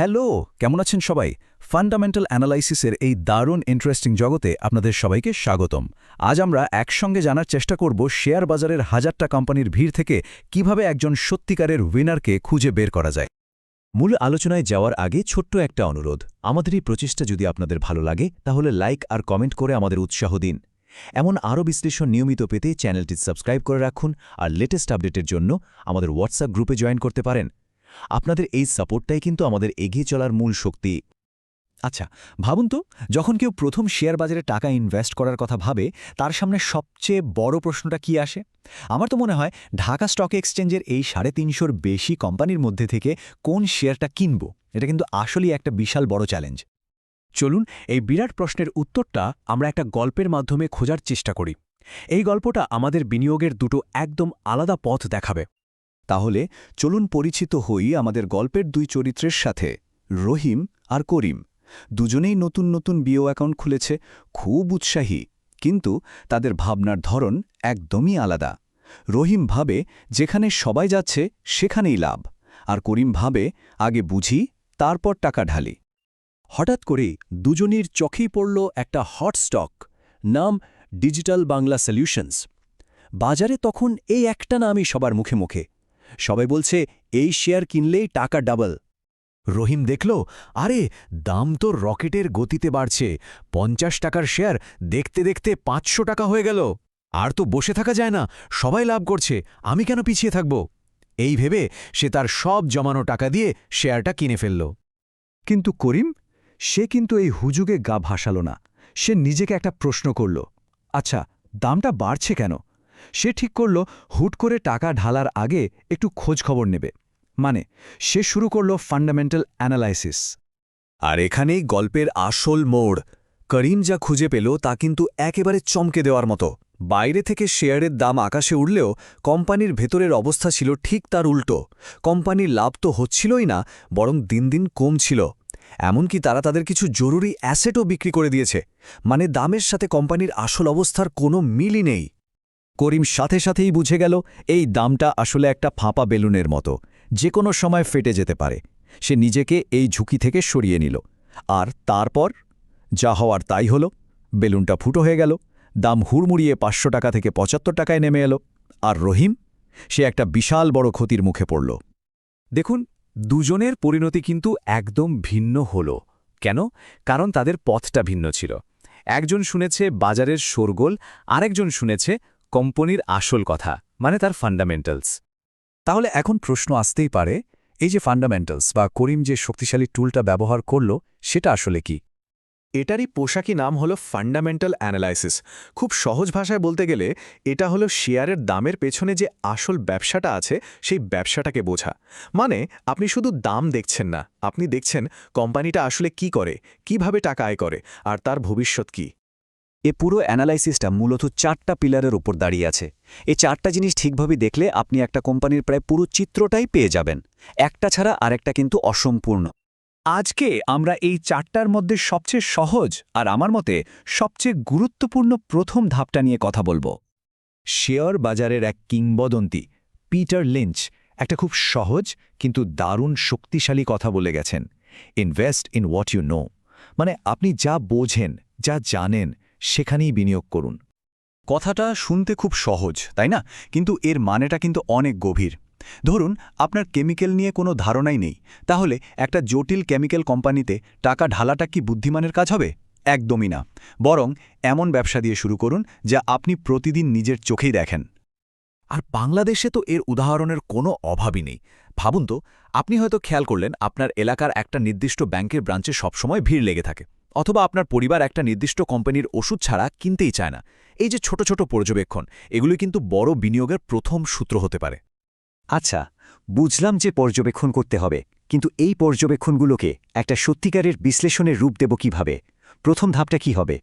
Hello, কেমন আছেন সবাই? ফান্ডামেন্টাল অ্যানালাইসিসের এই দারুণ ইন্টারেস্টিং জগতে আপনাদের সবাইকে স্বাগতম। আজ আমরা একসঙ্গে জানার চেষ্টা করব শেয়ার বাজারের হাজারটা কোম্পানির ভিড় থেকে কীভাবে একজন সত্যিকারের উইনারকে খুঁজে বের করা যায়। মূল আলোচনায় যাওয়ার আগে ছোট্ট একটা অনুরোধ। আমাদের এই প্রচেষ্টা যদি আপনাদের ভালো লাগে, তাহলে লাইক আর কমেন্ট করে আমাদের উৎসাহ দিন। এমন আরও বিশ্লেষণ নিয়মিত পেতে চ্যানেলটি সাবস্ক্রাইব করে রাখুন, আর লেটেস্ট আপডেটের জন্য আমাদের হোয়াটসঅ্যাপ গ্রুপে জয়েন করতে পারেন। আপনাদের এই সাপোর্টটাই কিন্তু আমাদের এগিয়ে চলার মূল শক্তি। আচ্ছা ভাবুন তো, যখন কেউ প্রথম শেয়ার বাজারে টাকা ইনভেস্ট করার কথা ভাবে, তার সামনে সবচেয়ে বড় প্রশ্নটা কি আসে? আমার তো মনে হয় ঢাকা স্টক এক্সচেঞ্জের এই সাড়ে তিনশোর বেশি কোম্পানির মধ্যে থেকে কোন শেয়ারটা কিনব? এটা কিন্তু আসলেই একটা বিশাল বড় চ্যালেঞ্জ চলুন, এই বিরাট প্রশ্নের উত্তরটা আমরা একটা গল্পের মাধ্যমে খোঁজার চেষ্টা করি। এই গল্পটা আমাদের বিনিয়োগের দুটো একদম আলাদা পথ দেখাবে। তাহলে চলুন পরিচিত হই আমাদের গল্পের দুই চরিত্রের সাথে, রহিম আর করিম। দুজনেই নতুন নতুন বিও অ্যাকাউন্ট খুলেছে, খুব উৎসাহী, কিন্তু তাদের ভাবনার ধরন একদমই আলাদা। রহিম ভাবে, যেখানে সবাই যাচ্ছে, সেখানেই লাভ। আর করিম ভাবে, আগে বুঝি, তারপর টাকা ঢালি। হঠাৎ করে দুজনের চোখেই পড়ল একটা হট স্টক, নাম ডিজিটাল বাংলা সলিউশনস। বাজারে তখন এই একটা নামই সবার মুখে মুখে। সবাই বলছে, এই শেয়ার কিনলেই টাকা ডাবল রহিম দেখল, আরে, দাম তো রকেটের গতিতে বাড়ছে। পঞ্চাশ টাকার শেয়ার দেখতে দেখতে পাঁচশো টাকা হয়ে গেল। আর তো বসে থাকা যায় না, সবাই লাভ করছে, আমি কেন পিছিয়ে থাকব? এই ভেবে সে তার সব জমানো টাকা দিয়ে শেয়ারটা কিনে ফেলল। কিন্তু করিম, সে কিন্তু এই হুজুগে গা ভাসাল না। সে নিজেকে একটা প্রশ্ন করল আচ্ছা দামটা বাড়ছে কেন? সে ঠিক করল, হুট করে টাকা ঢালার আগে একটু খোঁজ খবর নেবে। মানে সে শুরু করল ফান্ডামেন্টাল অ্যানালাইসিস আর এখানেই গল্পের আসল মোড়। করিম যা খুঁজে পেল তা কিন্তু একেবারে চমকে দেওয়ার মতো। বাইরে থেকে শেয়ারের দাম আকাশে উঠলেও কোম্পানির ভেতরের অবস্থা ছিল ঠিক তার উল্টো। কোম্পানির লাভ তো হচ্ছিলই না, বরং দিন দিন কমছিল। এমনকি তারা তাদের কিছু জরুরি অ্যাসেটও বিক্রি করে দিয়েছে। মানে দামের সাথে কোম্পানির আসল অবস্থার কোনো মিলই নেই। করিম সাথে সাথেই বুঝে গেল, এই দামটা আসলে একটা ফাঁপা বেলুনের মতো, যে কোনো সময় ফেটে যেতে পারে। সে নিজেকে এই ঝুঁকি থেকে সরিয়ে নিল। আর তারপর? যা হওয়ার তাই হল। বেলুনটা ফুটো হয়ে গেল। দাম হুড়মুড়িয়ে পাঁচশো টাকা থেকে পঁচাত্তর টাকায় নেমে এলো। আর রহিম? সে একটা বিশাল বড় ক্ষতির মুখে পড়ল। দেখুন, দুজনের পরিণতি কিন্তু একদম ভিন্ন হল। কেন? কারণ তাদের পথটা ভিন্ন ছিল। একজন শুনেছে বাজারের শোরগোল, আরেকজন শুনেছে কোম্পানির আসল কথা মানে তার ফান্ডামেন্টালস তাহলে এখন প্রশ্ন আসতেই পারে, এই যে ফান্ডামেন্টালস বা করিম যে শক্তিশালী টুলটা ব্যবহার করল, সেটা আসলে কি? এটারই পোশাকি নাম হলো ফান্ডামেন্টাল অ্যানালাইসিস খুব সহজ ভাষায় বলতে গেলে, এটা হলো শেয়ারের দামের পেছনে যে আসল ব্যবসাটা আছে, সেই ব্যবসাটাকে বোঝা। মানে আপনি শুধু দাম দেখছেন না, আপনি দেখছেন কোম্পানিটা আসলে কি করে, কীভাবে টাকা আয় করে, আর তার ভবিষ্যৎ কি। এ পুরো অ্যানালাইসিসটা মূলত চারটা পিলারের উপর দাঁড়িয়ে আছে। এই চারটা জিনিস ঠিকভাবে দেখলে আপনি একটা কোম্পানির প্রায় পুরো চিত্রটাই পেয়ে যাবেন। একটা ছাড়া আরেকটা কিন্তু অসম্পূর্ণ। আজকে আমরা এই চারটার মধ্যে সবচেয়ে সহজ আর আমার মতে সবচেয়ে গুরুত্বপূর্ণ প্রথম ধাপটা নিয়ে কথা বলব। শেয়ার বাজারের এক কিংবদন্তি, পিটার লিঞ্চ, একটা খুব সহজ কিন্তু দারুণ শক্তিশালী কথা বলে গেছেন। Invest in what you know মানে আপনি যা বোঝেন, যা জানেন সেখানেই বিনিয়োগ করুন। কথাটা শুনতে খুব সহজ, তাই না? কিন্তু এর মানেটা কিন্তু অনেক গভীর। ধরুন, আপনার কেমিক্যাল নিয়ে কোনো ধারণাই নেই। তাহলে একটা জটিল কেমিক্যাল কোম্পানিতে টাকা ঢালাটা কি বুদ্ধিমানের কাজ হবে? একদমই না। বরং এমন ব্যবসা দিয়ে শুরু করুন যা আপনি প্রতিদিন নিজের চোখেই দেখেন। আর বাংলাদেশে তো এর উদাহরণের কোনো অভাবই নেই। ভাবুন তো, আপনি হয়তো খেয়াল করলেন, আপনার এলাকার একটা নির্দিষ্ট ব্যাংকের ব্রাঞ্চে সবসময় ভিড় লেগে থাকে। অথবা আপনার পরিবার একটা নির্দিষ্ট কোম্পানির ওষুধ ছাড়া কিনতেই চায় না। এই যে ছোট ছোট পর্যবেক্ষণ, এগুলি কিন্তু বড় বিনিয়োগের প্রথম সূত্র হতে পারে। আচ্ছা বুঝলাম যে পর্যবেক্ষণ করতে হবে, কিন্তু এই পর্যবেক্ষণগুলোকে একটা সত্যিকারের বিশ্লেষণের রূপ দেব কীভাবে? প্রথম ধাপটা কি হবে?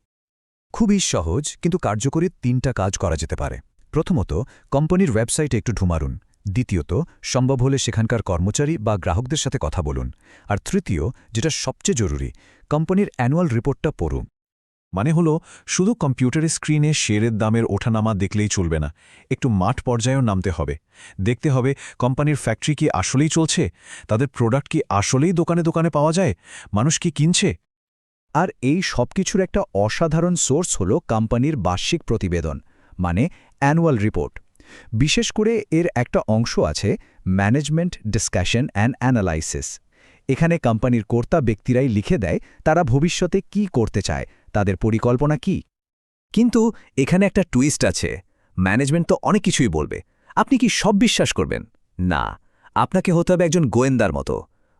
খুবই সহজ, কিন্তু কার্যকরী তিনটা কাজ করা যেতে পারে। প্রথমত, কোম্পানির ওয়েবসাইটে একটু ঢুমারুন। দ্বিতীয়ত, সম্ভব হলে সেখানকার কর্মচারী বা গ্রাহকদের সাথে কথা বলুন। আর তৃতীয়, যেটা সবচেয়ে জরুরি, কোম্পানির অ্যানুয়াল রিপোর্টটা পড়ুন। মানে হলো, শুধু কম্পিউটারের স্ক্রিনে শেয়ারের দামের ওঠানামা দেখলেই চলবে না, একটু মাঠ পর্যায়েও নামতে হবে। দেখতে হবে, কোম্পানির ফ্যাক্টরি কি আসলেই চলছে? তাদের প্রোডাক্ট কি আসলেই দোকানে দোকানে পাওয়া যায়? মানুষ কি কিনছে? আর এই সব কিছুর একটা অসাধারণ সোর্স হল কোম্পানির বার্ষিক প্রতিবেদন মানে অ্যানুয়াল রিপোর্ট। বিশেষ করে এর একটা অংশ আছে ম্যানেজমেন্ট, ডিসকাশন অ্যান্ড অ্যানালাইসিস। এখানে কোম্পানির কর্তা ব্যক্তিরাই লিখে দেয় তারা ভবিষ্যতে কি করতে চায়, তাদের পরিকল্পনা কি। কিন্তু এখানে একটা টুইস্ট আছে, ম্যানেজমেন্ট তো অনেক কিছুই বলবে। আপনি কি সব বিশ্বাস করবেন? না, আপনাকে হতে হবে একজন গোয়েন্দার মতো।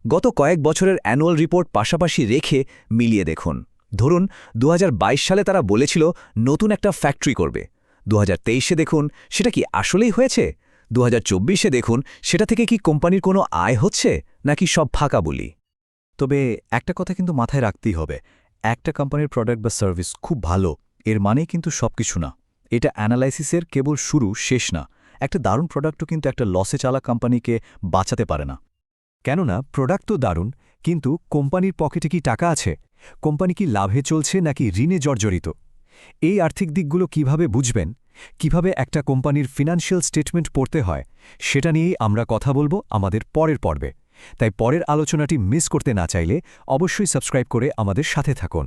গত কয়েক বছরের অ্যানুয়াল রিপোর্ট পাশাপাশি রেখে মিলিয়ে দেখুন। ধরুন দু হাজার বাইশ সালে তারা বলেছিল, নতুন একটা ফ্যাক্টরি করবে। দু তেইশে দেখুন, সেটা কি আসলেই হয়েছে? দু চব্বিশে দেখুন, সেটা থেকে কি কোম্পানির কোনো আয় হচ্ছে, নাকি সব ফাঁকা বলি? তবে একটা কথা কিন্তু মাথায় রাখতেই হবে, একটা কোম্পানির প্রোডাক্ট বা সার্ভিস খুব ভালো, এর মানেই কিন্তু সবকিছু না। এটা অ্যানালাইসিসের কেবল শুরু, শেষ না। একটা দারুণ প্রোডাক্টও কিন্তু একটা লসে চালা কোম্পানিকে বাঁচাতে পারে না। কেননা প্রোডাক্ট তো দারুণ, কিন্তু কোম্পানির পকেটে কি টাকা আছে? কোম্পানি কি লাভে চলছে, নাকি ঋণে জর্জরিত? এই আর্থিক দিকগুলো কীভাবে বুঝবেন? কীভাবে একটা কোম্পানির ফিনান্সিয়াল স্টেটমেন্ট পড়তে হয়? সেটা নিয়েই আমরা কথা বলব আমাদের পরের পর্বে। তাই পরের আলোচনাটি মিস করতে না চাইলে অবশ্যই সাবস্ক্রাইব করে আমাদের সাথে থাকুন।